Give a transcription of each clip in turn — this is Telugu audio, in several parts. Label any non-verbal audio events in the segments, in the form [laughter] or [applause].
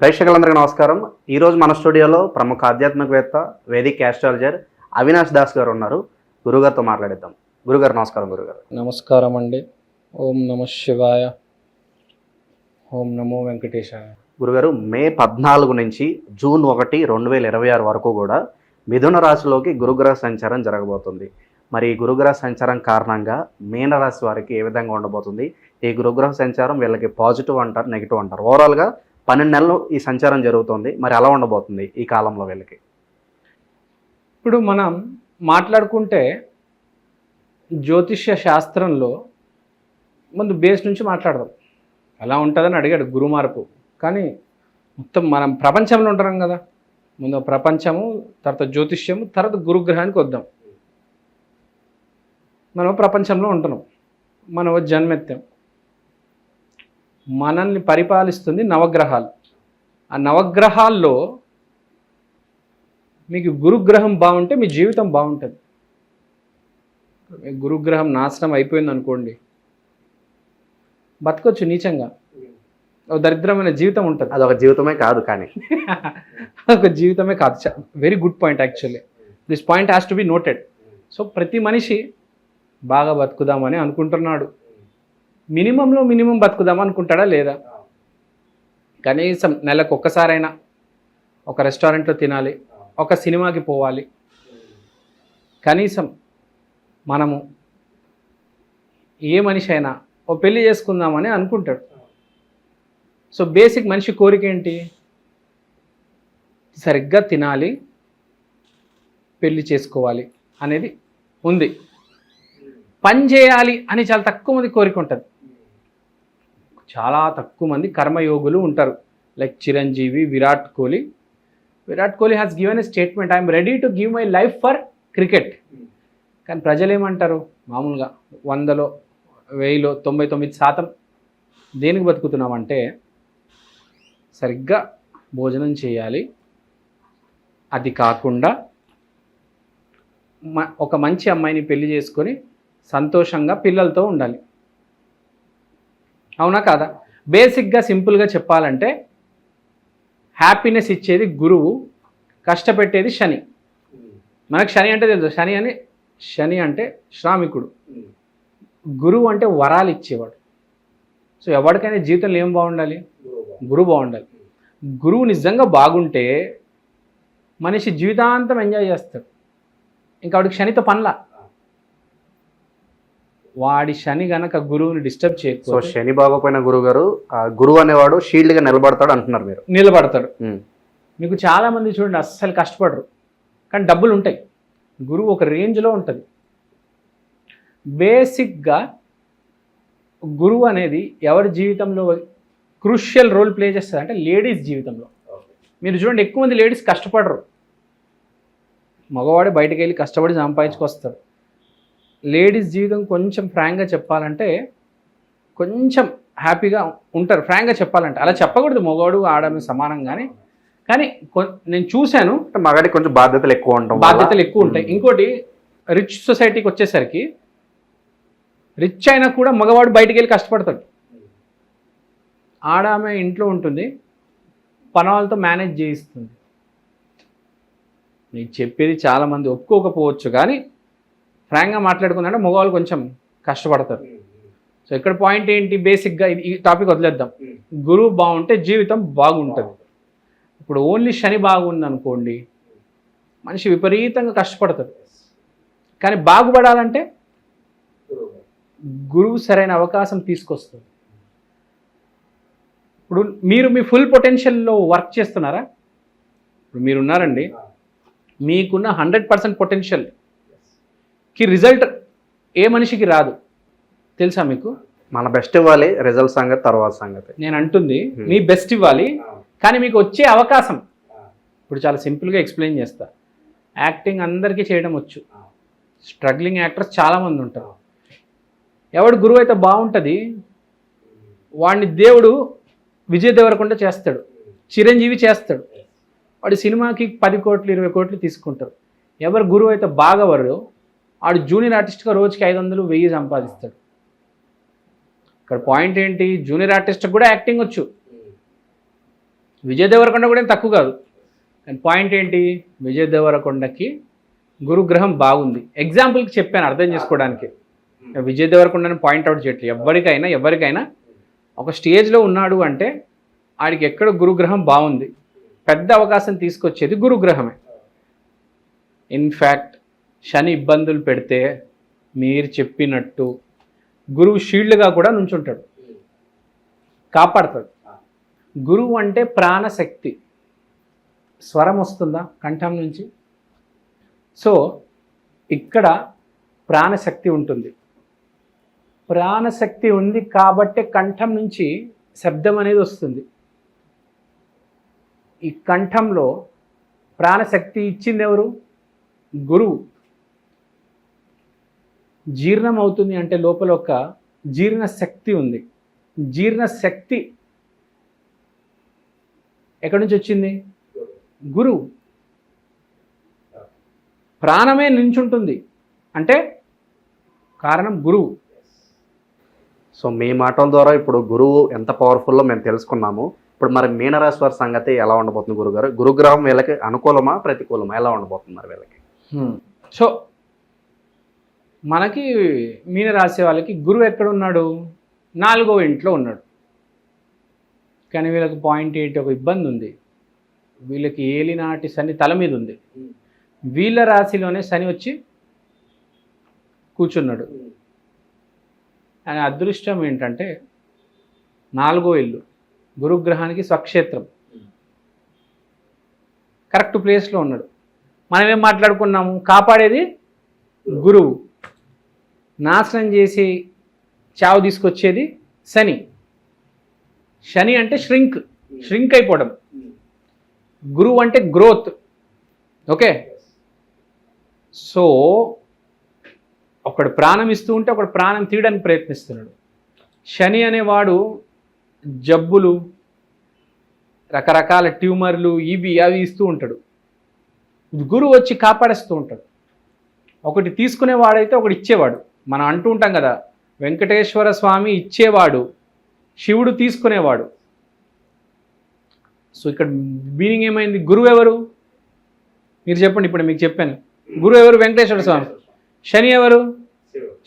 ప్రేక్షకులందరికీ నమస్కారం. ఈరోజు మన స్టూడియోలో ప్రముఖ ఆధ్యాత్మికవేత్త వేదిక్ ఆస్ట్రాలజర్ అవినాష్ దాస్ గారు ఉన్నారు. గురుగారితో మాట్లాడిద్దాం. గురుగారు నమస్కారం గురుగారు. నమస్కారం అండి ఓం నమ శివాయ. ఓం నమో వెంకటేశాయ. గురుగారు మే పద్నాలుగు నుంచి జూన్ ఒకటి రెండు వేల ఇరవై ఆరు వరకు కూడా మిథున రాశిలోకి గురుగ్రహ సంచారం జరగబోతుంది. మరి ఈ గురుగ్రహ సంచారం కారణంగా మీనరాశి వారికి ఏ విధంగా ఉండబోతుంది? ఈ గురుగ్రహ సంచారం వీళ్ళకి పాజిటివ్ అంటారు నెగిటివ్ అంటారు. ఓవరాల్గా పన్నెండు నెలలు ఈ సంచారం జరుగుతుంది. మరి ఎలా ఉండబోతుంది ఈ కాలంలో వీళ్ళకి? ఇప్పుడు మనం మాట్లాడుకుంటే జ్యోతిష్య శాస్త్రంలో ముందు బేస్ నుంచి మాట్లాడదాం. ఎలా ఉంటుందని అడిగాడు గురు మార్పు. కానీ మొత్తం మనం ప్రపంచంలో ఉంటాం కదా. ముందు ప్రపంచము తర్వాత జ్యోతిష్యము తర్వాత గురుగ్రహానికి వద్దాం. మనం ప్రపంచంలో ఉంటున్నాం. మనం జన్మెత్తాం. మనల్ని పరిపాలిస్తుంది నవగ్రహాలు. ఆ నవగ్రహాల్లో మీకు గురుగ్రహం బాగుంటే మీ జీవితం బాగుంటుంది. గురుగ్రహం నాశనం అయిపోయింది అనుకోండి. బతకొచ్చు నీచంగా. ఒక దరిద్రమైన జీవితం ఉంటుంది. అదొక జీవితమే కాదు కానీ. [laughs] ఒక జీవితమే కాదు. Very good point actually this point has to be noted so ప్రతి మనిషి బాగా బతుకుదామని అనుకుంటున్నాడు. మినిమంలో మినిమం బతుకుదాం అనుకుంటాడా లేదా? కనీసం నెలకు ఒక్కసారైనా ఒక రెస్టారెంట్లో తినాలి ఒక సినిమాకి పోవాలి. కనీసం మనము ఏ మనిషి అయినా ఓ పెళ్ళి చేసుకుందామని అనుకుంటాడు. సో బేసిక్ మనిషి కోరిక ఏంటి? సరిగ్గా తినాలి పెళ్ళి చేసుకోవాలి అనేది ఉంది. పని చేయాలి అని చాలా తక్కువ మంది కోరిక ఉంటుంది. చాలా తక్కువ మంది కర్మయోగులు ఉంటారు. Like Chiranjeevi Virat Kohli. Virat Kohli has given a statement I'm ready to give my life for cricket కానీ ప్రజలు ఏమంటారు మామూలుగా వందలో వెయ్యిలో తొంభై తొమ్మిది శాతం దేనికి బతుకుతున్నామంటే సరిగ్గా భోజనం చేయాలి. అది కాకుండా మ- ఒక మంచి అమ్మాయిని పెళ్ళి చేసుకొని సంతోషంగా పిల్లలతో ఉండాలి. అవునా కాదా? బేసిక్గా సింపుల్గా చెప్పాలంటే హ్యాపీనెస్ ఇచ్చేది గురువు కష్టపెట్టేది శని. మనకు శని అంటే తెలుసు? శని అని శని అంటే శ్రామికుడు. గురువు అంటే వరాలు ఇచ్చేవాడు. సో ఎవరికైనా జీవితంలో ఏం బాగుండాలి? గురువు బాగుండాలి. గురువు నిజంగా బాగుంటే మనిషి జీవితాంతం ఎంజాయ్ చేస్తాడు. ఇంకా వాడికి శనితో పనిలా. వాడి శని గనక గురువుని డిస్టర్బ్ సో చేయకపోతే శని బాగోపోయిన గురుగారు ఆ గురువు అనేవాడు షీల్డ్గా నిలబడతాడు అంటున్నారు మీరు. నిలబడతాడు. మీకు చాలామంది చూడండి అస్సలు కష్టపడరు. కానీ డబ్బులు ఉంటాయి. గురువు ఒక రేంజ్లో ఉంటుంది. బేసిక్గా గురువు అనేది ఎవరి జీవితంలో క్రూషియల్ రోల్ ప్లే చేస్తుంది అంటే లేడీస్ జీవితంలో. మీరు చూడండి ఎక్కువ మంది లేడీస్ కష్టపడరు. మగవాడు బయటకు వెళ్ళి కష్టపడి సంపాదించుకొస్తాడు లేడీస్ జీవితం కొంచెం ఫ్రాంక్గా చెప్పాలంటే కొంచెం హ్యాపీగా ఉంటారు. ఫ్రాంక్గా చెప్పాలంటే అలా చెప్పకూడదు. మగవాడు ఆడమే సమానం కానీ కానీ కొ- నేను చూశాను. అంటే మగాడికి కొంచెం బాధ్యతలు ఎక్కువ వల్ల- బాధ్యతలు ఎక్కువ ఉంటాయి. ఇంకోటి రిచ్ సొసైటీకి వచ్చేసరికి రిచ్ అయినా కూడా మగవాడు బయటికి వెళ్ళి కష్టపడతాడు. ఆడామె ఇంట్లో ఉంటుంది. పనులతో మేనేజ్ చేయిస్తుంది. నీకు చెప్పేది చాలామంది ఒప్పుకోకపోవచ్చు కానీ ఫ్రాంక్గా మాట్లాడుకుందంటే మగవాళ్ళు కొంచెం కష్టపడతారు. సో ఇక్కడ పాయింట్ ఏంటి? బేసిక్గా ఈ టాపిక్ వదిలేద్దాం. గురువు బాగుంటే జీవితం బాగుంటుంది. ఇప్పుడు ఓన్లీ శని బాగుంది అనుకోండి మనిషి విపరీతంగా కష్టపడతాడు. కానీ బాగుపడాలంటే గురువు సరైన అవకాశం తీసుకొస్తుంది ఇప్పుడు మీరు మీ ఫుల్ పొటెన్షియల్లో వర్క్ చేస్తున్నారా? ఇప్పుడు మీరున్నారండి. మీకున్న హండ్రెడ్ పర్సెంట్ పొటెన్షియల్కి రిజల్ట్ ఏ మనిషికి రాదు. తెలుసా మీకు? మన బెస్ట్ ఇవ్వాలి రిజల్ట్ సంగతి తర్వాత సంగతి. నేను అంటుంది మీ బెస్ట్ ఇవ్వాలి కానీ మీకు వచ్చే అవకాశం. ఇప్పుడు చాలా సింపుల్గా ఎక్స్ప్లెయిన్ చేస్తా. యాక్టింగ్ అందరికీ చేయడం వచ్చు. స్ట్రగ్లింగ్ యాక్టర్స్ చాలామంది ఉంటారు. ఎవడు గురువు అయితే బాగుంటుంది వాడిని దేవుడు విజయ్ దేవరకొండ చేస్తాడు. చిరంజీవి చేస్తాడు. వాడి సినిమాకి పది కోట్లు ఇరవై కోట్లు తీసుకుంటారు. ఎవరు గురువు అయితే బాగవరు వాడు జూనియర్ ఆర్టిస్ట్గా రోజుకి ఐదు వందలు వెయ్యి సంపాదిస్తాడు. ఇక్కడ పాయింట్ ఏంటి? జూనియర్ ఆర్టిస్ట్ కూడా యాక్టింగ్ వచ్చు. విజయ దేవరకొండ కూడా ఏం తక్కువ కాదు. కానీ పాయింట్ ఏంటి? విజయ దేవరకొండకి గురుగ్రహం బాగుంది. ఎగ్జాంపుల్కి చెప్పాను అర్థం చేసుకోవడానికి. విజయ దేవరకొండని పాయింట్అవుట్ చేయట్లేదు. ఎవరికైనా ఎవరికైనా ఒక స్టేజ్లో ఉన్నాడు అంటే ఆడికి ఎక్కడ గురుగ్రహం బాగుంది? పెద్ద అవకాశం తీసుకొచ్చేది గురుగ్రహమే. ఇన్ఫ్యాక్ట్ శని ఇబ్బందులు పెడితే మీరు చెప్పినట్టు గురువు షీల్డ్గా కూడా నుంచుంటాడు. కాపాడుతాడు. గురువు అంటే ప్రాణశక్తి. స్వరం వస్తుందా కంఠం నుంచి? సో ఇక్కడ ప్రాణశక్తి ఉంటుంది. ప్రాణశక్తి ఉంది కాబట్టి కంఠం నుంచి శబ్దం అనేది వస్తుంది. ఈ కంఠంలో ప్రాణశక్తి ఇచ్చింది ఎవరు? గురువు. జీర్ణం అవుతుంది అంటే లోపల ఒక జీర్ణ శక్తి ఉంది. జీర్ణ శక్తి ఎక్కడి నుంచి వచ్చింది? గురువు ప్రాణమే నించుంటుంది. అంటే కారణం గురువు. సో మీ మాటల ద్వారా ఇప్పుడు గురువు ఎంత పవర్ఫుల్లో మేము తెలుసుకున్నాము. ఇప్పుడు మరి మీనరాశి వారి సంగతి ఎలా ఉండబోతుంది గురుగారు? గురుగ్రహం వీళ్ళకి అనుకూలమా ప్రతికూలమా? ఎలా ఉండబోతుంది మరి వీళ్ళకి? సో మనకి మీన రాసే వాళ్ళకి గురువు ఎక్కడ ఉన్నాడు నాలుగో ఇంట్లో ఉన్నాడు. కానీ వీళ్ళకి పాయింట్ ఏంటి ఒక ఇబ్బంది ఉంది. వీళ్ళకి ఏలినాటి శని తల మీద ఉంది. వీళ్ళ రాశిలోనే శని వచ్చి కూర్చున్నాడు. ఆయన అదృష్టం ఏంటంటే నాలుగో ఇల్లు గురుగ్రహానికి స్వక్షేత్రం. కరెక్ట్ ప్లేస్లో ఉన్నాడు. మనం ఏం మాట్లాడుకున్నాము? కాపాడేది గురువు. నాశనం చేసి చావు తీసుకొచ్చేది శని. శని అంటే ష్రింక్ ష్రింక్ అయిపోవడం. గురువు అంటే గ్రోత్ ఓకే? సో ఒకడు ప్రాణం ఇస్తూ ఉంటే ఒకడు ప్రాణం తీయడానికి ప్రయత్నిస్తున్నాడు. శని అనేవాడు జబ్బులు రకరకాల ట్యూమర్లు ఇవి అవి ఇస్తూ ఉంటాడు. గురువు వచ్చి కాపాడేస్తూ ఉంటాడు. ఒకటి తీసుకునేవాడైతే ఒకటి ఇచ్చేవాడు. మనం అంటూ ఉంటాం కదా వెంకటేశ్వర స్వామి ఇచ్చేవాడు శివుడు తీసుకునేవాడు. సో ఇక్కడ మీనింగ్ ఏమైంది? గురువు ఎవరు? మీరు చెప్పండి ఇప్పుడు మీకు చెప్పాను. గురువు ఎవరు? వెంకటేశ్వర స్వామి. శని ఎవరు?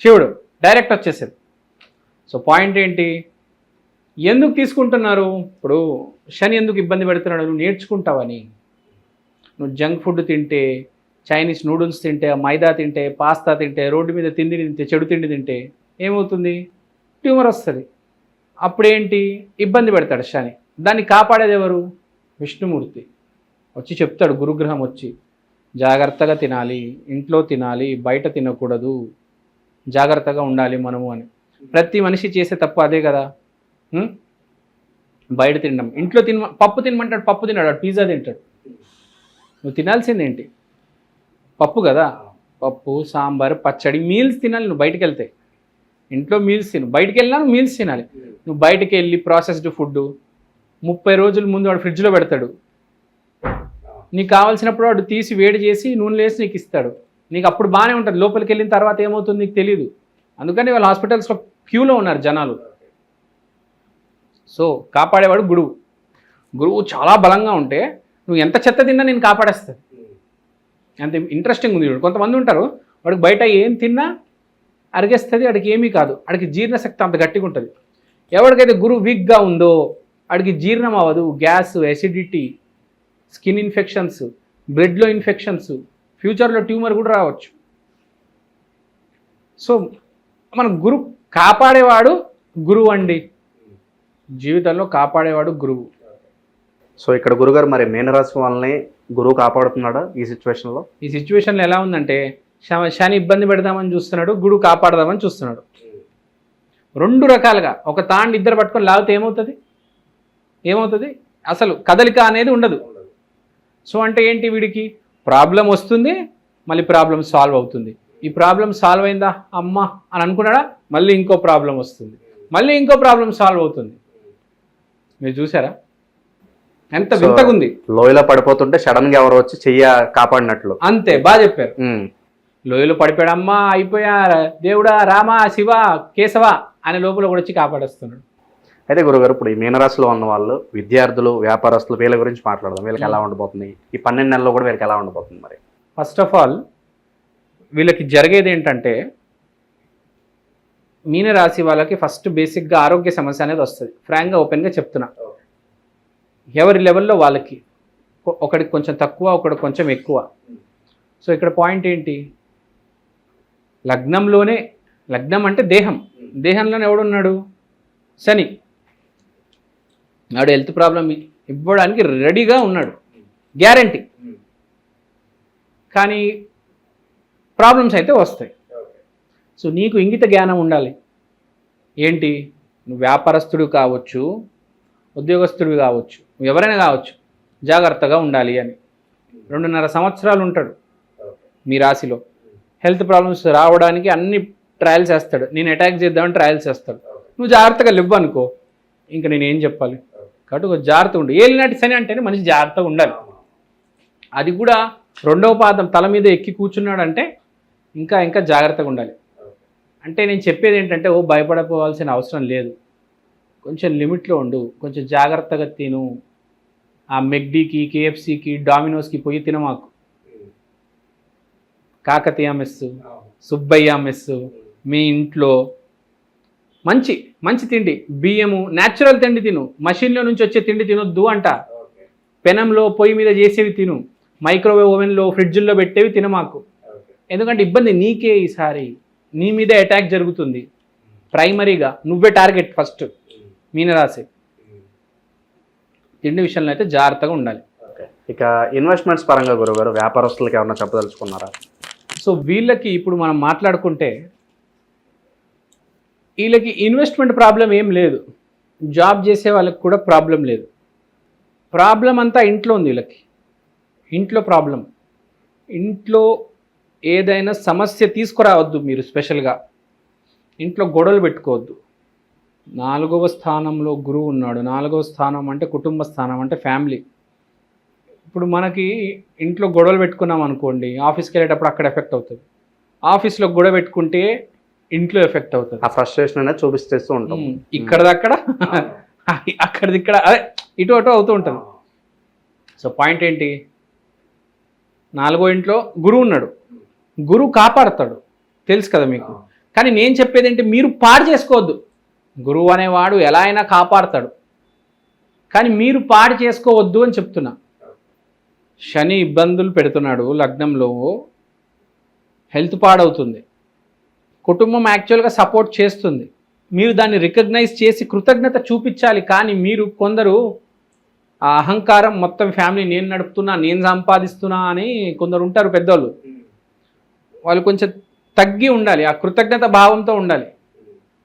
శివుడు. డైరెక్ట్ వచ్చేసారు. సో పాయింట్ ఏంటి? ఎందుకు తీసుకుంటున్నారు? ఇప్పుడు శని ఎందుకు ఇబ్బంది పెడుతున్నాడు? నువ్వు నేర్చుకుంటావని. నువ్వు జంక్ ఫుడ్ తింటే చైనీస్ నూడిల్స్ తింటే మైదా తింటే పాస్తా తింటే రోడ్డు మీద తిండి తింటే చెడు తిండి తింటే ఏమవుతుంది? ట్యూమర్ వస్తుంది. అప్పుడేంటి? ఇబ్బంది పెడతాడు శని. దాన్ని కాపాడేది ఎవరు? విష్ణుమూర్తి. వచ్చి చెప్తాడు గురుగ్రహం వచ్చి. జాగ్రత్తగా తినాలి ఇంట్లో తినాలి బయట తినకూడదు. జాగ్రత్తగా ఉండాలి మనము అని. ప్రతి మనిషి చేసే తప్పు అదే కదా? బయట తినడం. ఇంట్లో తిన పప్పు తినమంటాడు పప్పు తిన్నాడు పిజ్జా తింటాడు. నువ్వు తినాల్సింది ఏంటి పప్పు కదా? పప్పు సాంబార్ పచ్చడి మీల్స్ తినాలి నువ్వు బయటకు వెళ్తే ఇంట్లో మీల్స్ తిను. బయటికి వెళ్ళినా నువ్వు మీల్స్ తినాలి. నువ్వు బయటికి వెళ్ళి ప్రాసెస్డ్ ఫుడ్ ముప్పై రోజుల ముందు వాడు ఫ్రిడ్జ్లో పెడతాడు. నీకు కావాల్సినప్పుడు వాడు తీసి వేడి చేసి నూనె వేసి నీకు ఇస్తాడు. నీకు అప్పుడు బాగానే ఉంటుంది. లోపలికి వెళ్ళిన తర్వాత ఏమవుతుంది నీకు తెలియదు అందుకని వాళ్ళ హాస్పిటల్స్లో క్యూలో ఉన్నారు జనాలు. సో కాపాడేవాడు గురువు. గురువు చాలా బలంగా ఉంటే నువ్వు ఎంత చెత్త తిన్నా నేను కాపాడేస్తుంది అంత ఇంట్రెస్టింగ్ ఉంది చూడు. కొంతమంది ఉంటారు వాడికి బయట ఏం తిన్నా అరిగేస్తుంది వాడికి ఏమీ కాదు. వాడికి జీర్ణశక్తి అంత గట్టిగా ఉంటుంది. ఎవరికైతే గురువు వీక్గా ఉందో వాడికి జీర్ణం అవ్వదు. గ్యాస్ ఎసిడిటీ స్కిన్ ఇన్ఫెక్షన్స్ బ్లడ్లో ఇన్ఫెక్షన్స్ ఫ్యూచర్లో ట్యూమర్ కూడా రావచ్చు. సో మన గురు కాపాడేవాడు గురువు అండి. జీవితంలో కాపాడేవాడు గురువు. సో ఇక్కడ గురుగారు మరి మీనరాశి వాళ్ళని గురువు కాపాడుతున్నాడా ఈ సిచ్యువేషన్లో ఈ సిచ్యువేషన్లో ఎలా ఉందంటే శని ఇబ్బంది పెడదామని చూస్తున్నాడు గురువు కాపాడదామని చూస్తున్నాడు. రెండు రకాలుగా ఒక తాండి ఇద్దరు పట్టుకొని లాగితే ఏమవుతుంది? ఏమవుతుంది? అసలు కదలిక అనేది ఉండదు. సో అంటే ఏంటి వీడికి? ప్రాబ్లం వస్తుంది మళ్ళీ ప్రాబ్లం సాల్వ్ అవుతుంది. ఈ ప్రాబ్లం సాల్వ్ అయిందా? అమ్మా అని అనుకున్నాడా? మళ్ళీ ఇంకో ప్రాబ్లం వస్తుంది. మళ్ళీ ఇంకో ప్రాబ్లం సాల్వ్ అవుతుంది. మీరు చూసారా? ఎంత So- వింతగా ఉంది లోయలో పడిపోతుంటే సడన్గా ఎవరు వచ్చి చెయ్య కాపాడినట్లు. అంతే బాగా చెప్పారు. లోయలో పడిపోయాడు అమ్మా అయిపోయా దేవుడా రామ శివ కేశవ అనే లోపల కూడా వచ్చి కాపాడేస్తున్నాడు. అయితే గురుగారు ఇప్పుడు ఈ మీనరాశిలో ఉన్న వాళ్ళు విద్యార్థులు వ్యాపారస్తులు వీళ్ళ గురించి మాట్లాడదాం. వీళ్ళకి ఎలా ఉండబోతుంది? ఈ పన్నెండు నెలల్లో కూడా వీళ్ళకి ఎలా ఉండబోతుంది మరి? ఫస్ట్ ఆఫ్ ఆల్ వీళ్ళకి జరిగేది ఏంటంటే మీనరాశి వాళ్ళకి ఫస్ట్ బేసిక్గా ఆరోగ్య సమస్య అనేది వస్తుంది. ఫ్రాంక్గా ఓపెన్గా చెప్తున్నా. ఎవరి లెవెల్లో వాళ్ళకి ఒకడికి కొంచెం తక్కువ ఒకడికి కొంచెం ఎక్కువ. సో ఇక్కడ పాయింట్ ఏంటి? లగ్నంలోనే లగ్నం అంటే దేహం. దేహంలోనే ఎవడున్నాడు? శని. నాడు హెల్త్ ప్రాబ్లం ఇవ్వడానికి రెడీగా ఉన్నాడు. గ్యారంటీ. కానీ ప్రాబ్లమ్స్ అయితే వస్తాయి. సో నీకు ఇంగిత జ్ఞానం ఉండాలి. ఏంటి? నువ్వు వ్యాపారస్తుడు కావచ్చు ఉద్యోగస్తుడివి కావచ్చు. ఎవరైనా కావచ్చు జాగ్రత్తగా ఉండాలి అని. రెండున్నర సంవత్సరాలు ఉంటాడు మీ రాశిలో. హెల్త్ ప్రాబ్లమ్స్ రావడానికి అన్ని ట్రయల్స్ వేస్తాడు. నేను అటాక్ చేద్దామని ట్రయల్స్ వేస్తాడు. నువ్వు జాగ్రత్తగా లేవు అనుకో ఇంకా నేను ఏం చెప్పాలి? కాబట్టి ఒక జాగ్రత్త ఉండు. ఏలినాటి శని అంటేనే మనిషి జాగ్రత్తగా ఉండాలి. అది కూడా రెండవ పాదం తల మీద ఎక్కి కూర్చున్నాడంటే ఇంకా ఇంకా జాగ్రత్తగా ఉండాలి. అంటే నేను చెప్పేది ఏంటంటే ఓ భయపడపోవాల్సిన అవసరం లేదు. కొంచెం లిమిట్లో ఉండు. కొంచెం జాగ్రత్తగా తిను. ఆ మెగ్డీకి కేఎఫ్సికి డామినోస్కి పోయి తినమాకు కాకతీయ మెస్ సుబ్బయ్య మెస్ మీ ఇంట్లో మంచి మంచి తిండి. బియ్యము న్యాచురల్ తిండి తిను. మషిన్లో నుంచి వచ్చే తిండి తినొద్దు అంట. పెనంలో పొయ్యి మీద చేసేవి తిను. మైక్రోవేవ్ ఓవెన్లో ఫ్రిడ్జ్లో పెట్టేవి తినమాకు ఎందుకంటే ఇబ్బంది నీకే ఈసారి. నీ మీద అటాక్ జరుగుతుంది. ప్రైమరీగా నువ్వే టార్గెట్ ఫస్ట్ మీనరాశి. తిండి విషయంలో అయితే జాగ్రత్తగా ఉండాలి. ఓకే. ఇక ఇన్వెస్ట్మెంట్స్ పరంగా గురుగారు వ్యాపారస్తులకి ఏమన్నా చెప్పదలుచుకున్నారా? సో వీళ్ళకి ఇప్పుడు మనం మాట్లాడుకుంటే వీళ్ళకి ఇన్వెస్ట్మెంట్ ప్రాబ్లం ఏం లేదు. జాబ్ చేసే వాళ్ళకి కూడా ప్రాబ్లం లేదు. ప్రాబ్లం అంతా ఇంట్లో ఉంది వీళ్ళకి. ఇంట్లో ప్రాబ్లం. ఇంట్లో ఏదైనా సమస్య తీసుకురావద్దు మీరు స్పెషల్గా. ఇంట్లో గొడవలు పెట్టుకోవద్దు. నాలుగవ స్థానంలో గురువు ఉన్నాడు. నాలుగవ స్థానం అంటే కుటుంబ స్థానం అంటే ఫ్యామిలీ. ఇప్పుడు మనకి ఇంట్లో గొడవలు పెట్టుకున్నాం అనుకోండి ఆఫీస్కి వెళ్ళేటప్పుడు అక్కడ ఎఫెక్ట్ అవుతుంది. ఆఫీస్లో గొడవ పెట్టుకుంటే ఇంట్లో ఎఫెక్ట్ అవుతుంది. ఆ ఫ్రస్ట్రేషన్ అనేది చూపిస్తూ ఉంటాం. ఉమ్, ఇక్కడదక్కడ అక్కడిది [laughs] ఇక్కడ అదే ఇటు అటు అవుతూ ఉంటుంది. సో పాయింట్ ఏంటి? నాలుగో ఇంట్లో గురువు ఉన్నాడు. గురువు కాపాడతాడు. తెలుసు కదా మీకు. కానీ నేను చెప్పేది ఏంటి? మీరు పాడు చేసుకోవద్దు. గురువు అనేవాడు ఎలా అయినా కాపాడతాడు. కానీ మీరు పాడు చేసుకోవద్దు అని చెప్తున్నా. శని ఇబ్బందులు పెడుతున్నాడు లగ్నంలో. హెల్త్ పాడవుతుంది. కుటుంబం యాక్చువల్గా సపోర్ట్ చేస్తుంది. మీరు దాన్ని రికగ్నైజ్ చేసి కృతజ్ఞత చూపించాలి. కానీ మీరు కొందరు ఆ అహంకారం మొత్తం ఫ్యామిలీ నేను నడుపుతున్నా నేను సంపాదిస్తున్నా అని కొందరు ఉంటారు పెద్దోళ్ళు. వాళ్ళు కొంచెం తగ్గి ఉండాలి. ఆ కృతజ్ఞత భావంతో ఉండాలి.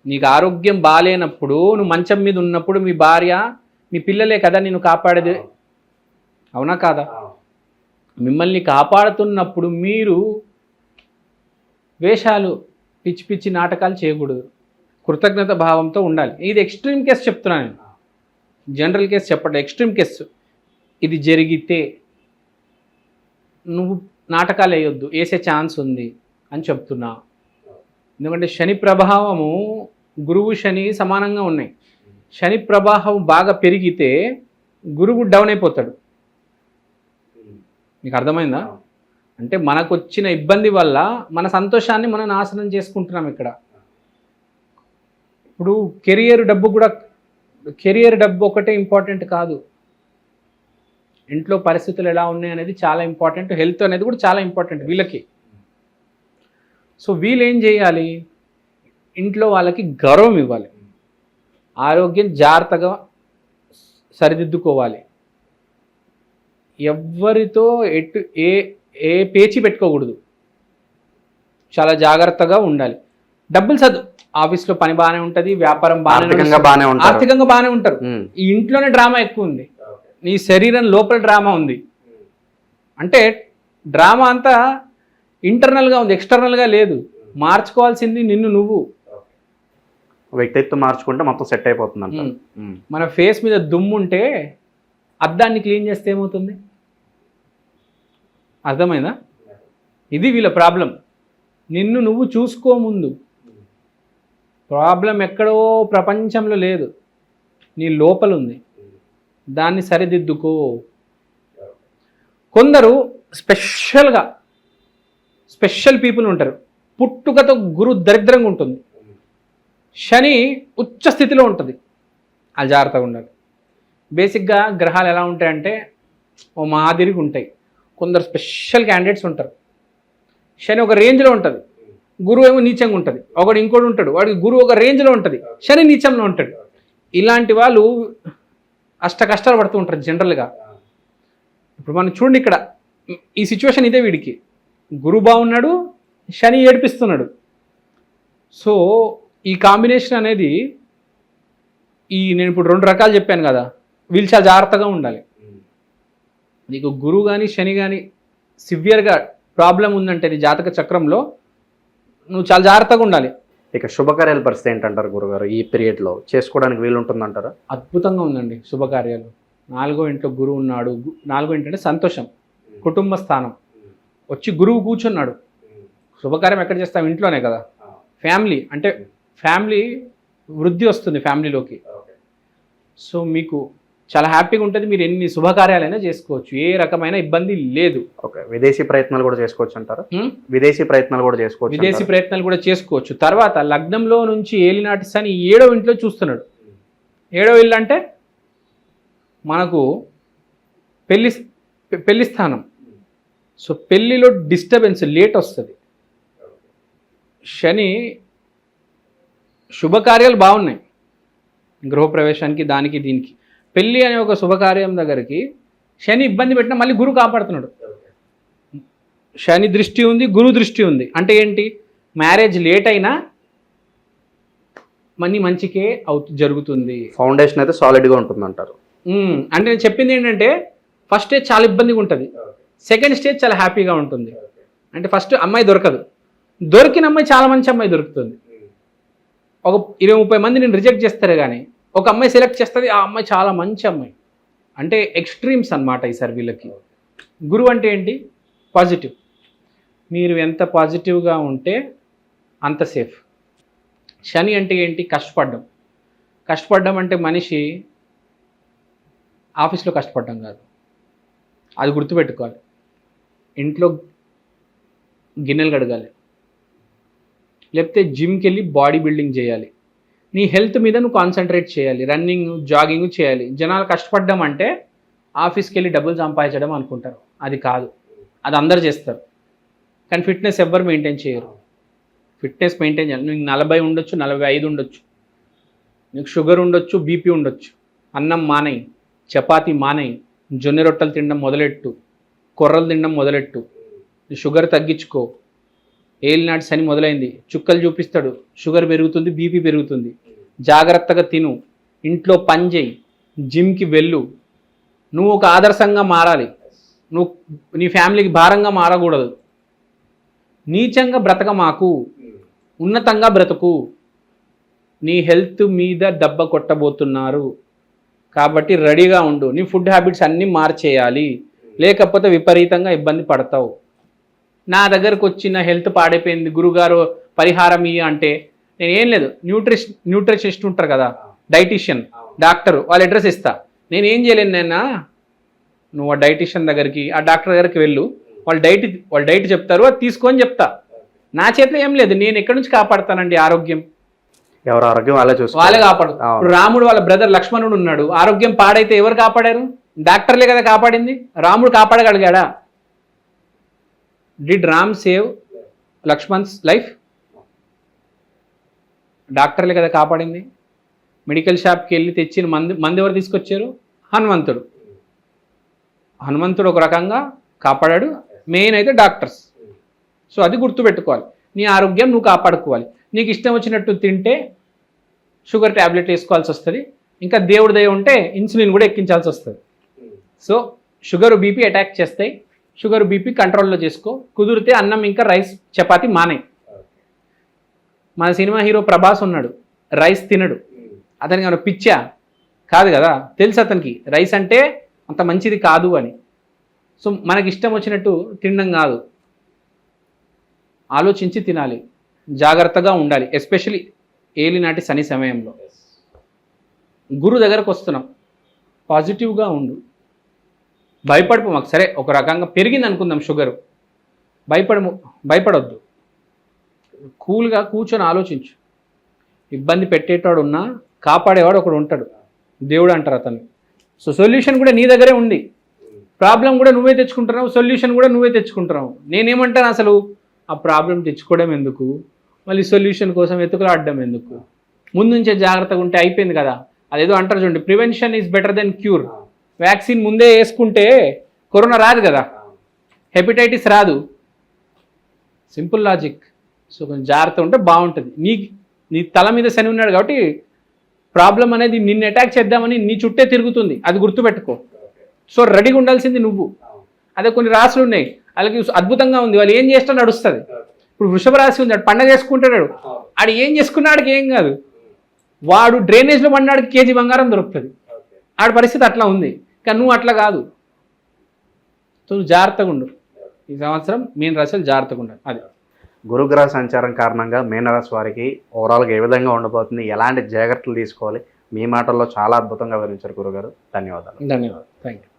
నీకు ఆరోగ్యం బాగాలేనప్పుడు నువ్వు మంచం మీద ఉన్నప్పుడు మీ భార్య మీ పిల్లలే కదా నేను కాపాడేది? అవునా. కాదా? మిమ్మల్ని కాపాడుతున్నప్పుడు మీరు వేషాలు పిచ్చి పిచ్చి నాటకాలు చేయకూడదు. కృతజ్ఞత భావంతో ఉండాలి. ఇది ఎక్స్ట్రీమ్ కేసు చెప్తున్నాను నేను. జనరల్ కేసు చెప్పండి ఎక్స్ట్రీమ్ కేసు. ఇది జరిగితే నువ్వు నాటకాలు వేయొద్దు. వేసే ఛాన్స్ ఉంది అని చెప్తున్నా. ఎందుకంటే శని ప్రభావము గురువు శని సమానంగా ఉన్నాయి. శని ప్రభావం బాగా పెరిగితే గురువు డౌన్ అయిపోతాడు. మీకు అర్థమైందా? అంటే మనకు వచ్చిన ఇబ్బంది వల్ల మన సంతోషాన్ని మనం నాశనం చేసుకుంటున్నాం ఇక్కడ. ఇప్పుడు కెరియర్ డబ్బు కూడా కెరియర్ డబ్బు ఒకటే ఇంపార్టెంట్ కాదు. ఇంట్లో పరిస్థితులు ఎలా ఉన్నాయి అనేది చాలా ఇంపార్టెంట్ హెల్త్ అనేది కూడా చాలా ఇంపార్టెంట్ వీళ్ళకి. సో వీళ్ళు ఏం చేయాలి? ఇంట్లో వాళ్ళకి గౌరవం ఇవ్వాలి. ఆరోగ్యం జాగ్రత్తగా సరిదిద్దుకోవాలి. ఎవ్వరితో ఎటు ఏ ఏ పేచి పెట్టుకోకూడదు. చాలా జాగ్రత్తగా ఉండాలి. డబ్బులు చదువు ఆఫీస్లో పని బాగానే ఉంటుంది వ్యాపారం బాగానే ఆర్థికంగా నడుస్తుంది. బాగానే ఉంటారు. ఆర్థికంగా బాగానే ఉంటారు. ఈ ఇంట్లోనే డ్రామా ఎక్కువ ఉంది. నీ శరీరం లోపల డ్రామా ఉంది. అంటే డ్రామా అంతా ఇంటర్నల్గా ఉంది ఎక్స్టర్నల్గా లేదు. మార్చుకోవాల్సింది నిన్ను నువ్వు. వ్యక్తిత్వం మార్చుకుంటే మొత్తం సెట్ అయిపోతుంది అంట. మన ఫేస్ మీద దుమ్ము ఉంటే అద్దాన్ని క్లీన్ చేస్తే ఏమవుతుంది? అర్థమైందా? ఇది వీళ్ళ ప్రాబ్లం. నిన్ను నువ్వు చూసుకో ముందు. ప్రాబ్లం ఎక్కడో ప్రపంచంలో లేదు. నీ లోపల ఉంది. దాన్ని సరిదిద్దుకో. కొందరు స్పెషల్గా స్పెషల్ పీపుల్ ఉంటారు. పుట్టుకతో గురు దరిద్రంగా ఉంటుంది. శని ఉచ్చ స్థితిలో ఉంటుంది. అది జాగ్రత్తగా ఉండాలి. బేసిక్గా గ్రహాలు ఎలా ఉంటాయంటే ఓ మాదిరిగా ఉంటాయి. కొందరు స్పెషల్ క్యాండిడేట్స్ ఉంటారు. శని ఒక రేంజ్లో ఉంటుంది. గురువు ఏమో నీచంగా ఉంటుంది. ఒకడు ఇంకోటి ఉంటాడు. వాడికి గురువు ఒక రేంజ్లో ఉంటుంది. శని నీచంలో ఉంటాడు. ఇలాంటి వాళ్ళు అష్ట కష్టాలు పడుతూ ఉంటారు జనరల్గా. ఇప్పుడు మనం చూడండి ఇక్కడ. ఈ సిచ్యువేషన్ ఇదే వీడికి. గురువు బాగున్నాడు శని ఏడిపిస్తున్నాడు. సో ఈ కాంబినేషన్ అనేది ఈ నేను ఇప్పుడు రెండు రకాలు చెప్పాను కదా వీళ్ళు చాలా జాగ్రత్తగా ఉండాలి. నీకు గురువు కానీ శని కానీ సివియర్గా ప్రాబ్లం ఉందంటే నీ జాతక చక్రంలో నువ్వు చాలా జాగ్రత్తగా ఉండాలి. ఇక శుభకార్యాల పరిస్థితి ఏంటంటారు గురుగారు? ఈ పీరియడ్లో చేసుకోవడానికి వీలు ఉంటుందంటారా? అద్భుతంగా ఉందండి శుభకార్యాలు. నాలుగో ఇంట్లో గురువు ఉన్నాడు. నాలుగో ఇంట్లో అంటే సంతోషం కుటుంబ స్థానం. వచ్చి గురువు కూర్చున్నాడు. శుభకార్యం ఎక్కడ చేస్తాం? ఇంట్లోనే కదా. ఫ్యామిలీ అంటే ఫ్యామిలీ వృద్ధి వస్తుంది ఫ్యామిలీలోకి. సో మీకు చాలా హ్యాపీగా ఉంటుంది మీరు ఎన్ని శుభకార్యాలైనా చేసుకోవచ్చు. ఏ రకమైన ఇబ్బంది లేదు. ఓకే. విదేశీ ప్రయత్నాలు కూడా చేసుకోవచ్చు అంటారా? విదేశీ ప్రయత్నాలు కూడా చేసుకోవచ్చు విదేశీ? ప్రయత్నాలు కూడా చేసుకోవచ్చు. తర్వాత లగ్నంలో నుంచి ఏలినాటి శని ఏడో ఇంట్లో చూస్తున్నాడు. ఏడో ఇల్లు అంటే మనకు పెళ్ళి పెళ్ళి స్థానం. సో పెళ్ళిలో డిస్టర్బెన్స్ లేట్ వస్తుంది. శని శుభకార్యాలు బాగున్నాయి. గృహప్రవేశానికి దానికి దీనికి. పెళ్ళి అనే ఒక శుభకార్యం దగ్గరికి శని ఇబ్బంది పెట్టినా మళ్ళీ గురువు కాపాడుతున్నాడు. శని దృష్టి ఉంది గురు దృష్టి ఉంది. అంటే ఏంటి? మ్యారేజ్ లేట్ అయినా మనీ మంచికే అవుతు జరుగుతుంది. ఫౌండేషన్ అయితే సాలిడ్గా ఉంటుంది అంటారు అంటే నేను చెప్పింది ఏంటంటే ఫస్ట్ స్టేజ్ చాలా ఇబ్బందిగా ఉంటుంది. సెకండ్ స్టేజ్ చాలా హ్యాపీగా ఉంటుంది. అంటే ఫస్ట్ అమ్మాయి దొరకదు. దొరికిన అమ్మాయి చాలా మంచి అమ్మాయి దొరుకుతుంది. ఒక ఇరవై ముప్పై మంది నేను రిజెక్ట్ చేస్తారు కానీ ఒక అమ్మాయి సెలెక్ట్ చేస్తుంది ఆ అమ్మాయి చాలా మంచి అమ్మాయి. అంటే ఎక్స్ట్రీమ్స్ అన్నమాట ఈసారి వీళ్ళకి. గురువు అంటే ఏంటి? పాజిటివ్. మీరు ఎంత పాజిటివ్గా ఉంటే అంత సేఫ్. శని అంటే ఏంటి? కష్టపడడం. కష్టపడడం అంటే మనిషి ఆఫీస్లో కష్టపడడం కాదు. అది గుర్తుపెట్టుకోవాలి. ఇంట్లో గిన్నెలు కడగాలి. లేకపోతే జిమ్కి వెళ్ళి బాడీ బిల్డింగ్ చేయాలి. నీ హెల్త్ మీద నువ్వు కాన్సన్ట్రేట్ చేయాలి. రన్నింగ్ జాగింగ్ చేయాలి. జనాలు కష్టపడడం అంటే ఆఫీస్కి వెళ్ళి డబ్బులు సంపాదించడం అనుకుంటారు. అది కాదు. అది అందరు చేస్తారు. కానీ ఫిట్నెస్ ఎవ్వరు మెయింటైన్ చేయరు. ఫిట్నెస్ మెయింటైన్ చేయాలి. నీకు నలభై ఉండొచ్చు నలభై ఐదు ఉండొచ్చు. నీకు షుగర్ ఉండొచ్చు బీపీ ఉండొచ్చు. అన్నం మానేయి చపాతి మానేయి జొన్న రొట్టెలు తినడం మొదలెట్టు కొర్రలు తినడం మొదలెట్టు షుగర్ తగ్గించుకో. ఏలినాటి శని మొదలైంది. చుక్కలు చూపిస్తాడు. షుగర్ పెరుగుతుంది బీపీ పెరుగుతుంది. జాగ్రత్తగా తిను. ఇంట్లో పని చేయి. జిమ్కి వెళ్ళు. నువ్వు ఒక ఆదర్శంగా మారాలి. నువ్వు నీ ఫ్యామిలీకి భారంగా మారకూడదు. నీచంగా బ్రతక మాకు ఉన్నతంగా బ్రతుకు. నీ హెల్త్ మీద దెబ్బ కొట్టబోతున్నారు. కాబట్టి రెడీగా ఉండు. నీ ఫుడ్ హ్యాబిట్స్ అన్నీ మార్చేయాలి. లేకపోతే విపరీతంగా ఇబ్బంది పడతావు. నా దగ్గరకు వచ్చిన హెల్త్ పాడైపోయింది గురుగారు పరిహారం ఇయ్య అంటే నేను ఏం లేదు. న్యూట్రిష్ న్యూట్రిషనిస్ట్ ఉంటారు కదా డైటీషియన్ డాక్టర్ వాళ్ళ అడ్రస్ ఇస్తా. నేను ఏం చేయలేను నాన్న నువ్వు ఆ డైటీషియన్ దగ్గరికి ఆ డాక్టర్ దగ్గరికి వెళ్ళు. వాళ్ళు డైట్ వాళ్ళు డైట్ చెప్తారు అది తీసుకొని చెప్తా. నా చేతిలో ఏం లేదు నేను ఎక్కడి నుంచి కాపాడుతానండి ఆరోగ్యం? ఎవరు ఆరోగ్యం వాళ్ళే చూసుకోవాలి. వాళ్ళే కాపాడు రాముడు వాళ్ళ బ్రదర్ లక్ష్మణుడు ఉన్నాడు. ఆరోగ్యం పాడైతే ఎవరు కాపాడారు? డాక్టర్లే కదా కాపాడింది. రాముడు కాపాడగలిగాడా? Did Ram save Lakshman's life డాక్టర్లే కదా కాపాడింది. మెడికల్ షాప్కి వెళ్ళి తెచ్చిన మంది మంది ఎవరు తీసుకొచ్చారు? హనుమంతుడు. హనుమంతుడు ఒక రకంగా కాపాడాడు. మెయిన్ అయితే డాక్టర్స్ సో అది గుర్తుపెట్టుకోవాలి. నీ ఆరోగ్యం నువ్వు కాపాడుకోవాలి. నీకు ఇష్టం వచ్చినట్టు తింటే షుగర్ ట్యాబ్లెట్ వేసుకోవాల్సి వస్తుంది. ఇంకా దేవుడి దయ ఉంటే ఇన్సులిన్ కూడా ఎక్కించాల్సి వస్తుంది. సో షుగర్ బీపీ అటాక్ చేస్తాయి. షుగర్ బీపీ కంట్రోల్లో చేసుకో. కుదిరితే అన్నం ఇంకా రైస్ చపాతి మానే. మన సినిమా హీరో ప్రభాస్ ఉన్నాడు. రైస్ తినడు. అతనికి ఏమైనా పిచ్చా? కాదు కదా. తెలుసు అతనికి. రైస్ అంటే అంత మంచిది కాదు అని. సో మనకి ఇష్టం వచ్చినట్టు తినడం కాదు. ఆలోచించి తినాలి. జాగ్రత్తగా ఉండాలి. ఎస్పెషలీ ఏలినాటి శని సమయంలో. గురు దగ్గరకు వస్తున్నాం. పాజిటివ్గా ఉండు. భయపడిపో మాకు. సరే ఒక రకంగా పెరిగింది అనుకుందాం షుగరు. భయపడము భయపడొద్దు. కూల్గా కూర్చొని ఆలోచించు. ఇబ్బంది పెట్టేటోడు ఉన్నా కాపాడేవాడు ఒకడు ఉంటాడు. దేవుడు అంటారు అతన్ని. సో సొల్యూషన్ కూడా నీ దగ్గరే ఉంది. ప్రాబ్లం కూడా నువ్వే తెచ్చుకుంటున్నావు సొల్యూషన్ కూడా నువ్వే తెచ్చుకుంటున్నావు. నేనేమంటాను అసలు? ఆ ప్రాబ్లం తెచ్చుకోవడం ఎందుకు? మళ్ళీ సొల్యూషన్ కోసం ఎత్తుకులాడడం ఎందుకు? ముందు నుంచే జాగ్రత్తగా ఉంటే అయిపోయింది కదా. అదేదో అంటారు చూడండి prevention is better than cure. Vaccine ముందే వేసుకుంటే కరోనా రాదు కదా. హెపటైటిస్ రాదు. Simple logic. సో కొంచెం జాగ్రత్త ఉంటే బాగుంటుంది. నీ నీ తల మీద శని ఉన్నాడు కాబట్టి ప్రాబ్లం అనేది నిన్ను అటాక్ చేద్దామని నీ చుట్టే తిరుగుతుంది. అది గుర్తుపెట్టుకో. సో రెడీగా ఉండాల్సింది నువ్వు. అదే కొన్ని రాసులు ఉన్నాయి. వాళ్ళకి అద్భుతంగా ఉంది. వాళ్ళు ఏం చేసినా నడుస్తుంది. ఇప్పుడు వృషభ రాశి ఉంది. వాడు పండగ చేసుకుంటాడు ఆడు ఏం చేసుకున్నాడికి ఏం కాదు. వాడు డ్రైనేజ్లో పడినాడికి కేజీ బంగారం దొరుకుతుంది. ఆడ పరిస్థితి అట్లా ఉంది. కానీ నువ్వు అట్లా కాదు. నువ్వు జాగ్రత్తగా ఉండు. ఈ సంవత్సరం మీన రాశులు జాగ్రత్తగా ఉండాలి అది. గురుగ్రహ సంచారం కారణంగా మీనరాశి వారికి ఓవరాల్గా ఏ విధంగా ఉండబోతుంది? ఎలాంటి జాగ్రత్తలు తీసుకోవాలి? మీ మాటల్లో చాలా అద్భుతంగా వివరించారు గురుగారు. ధన్యవాదాలు. ధన్యవాదాలు. Thank you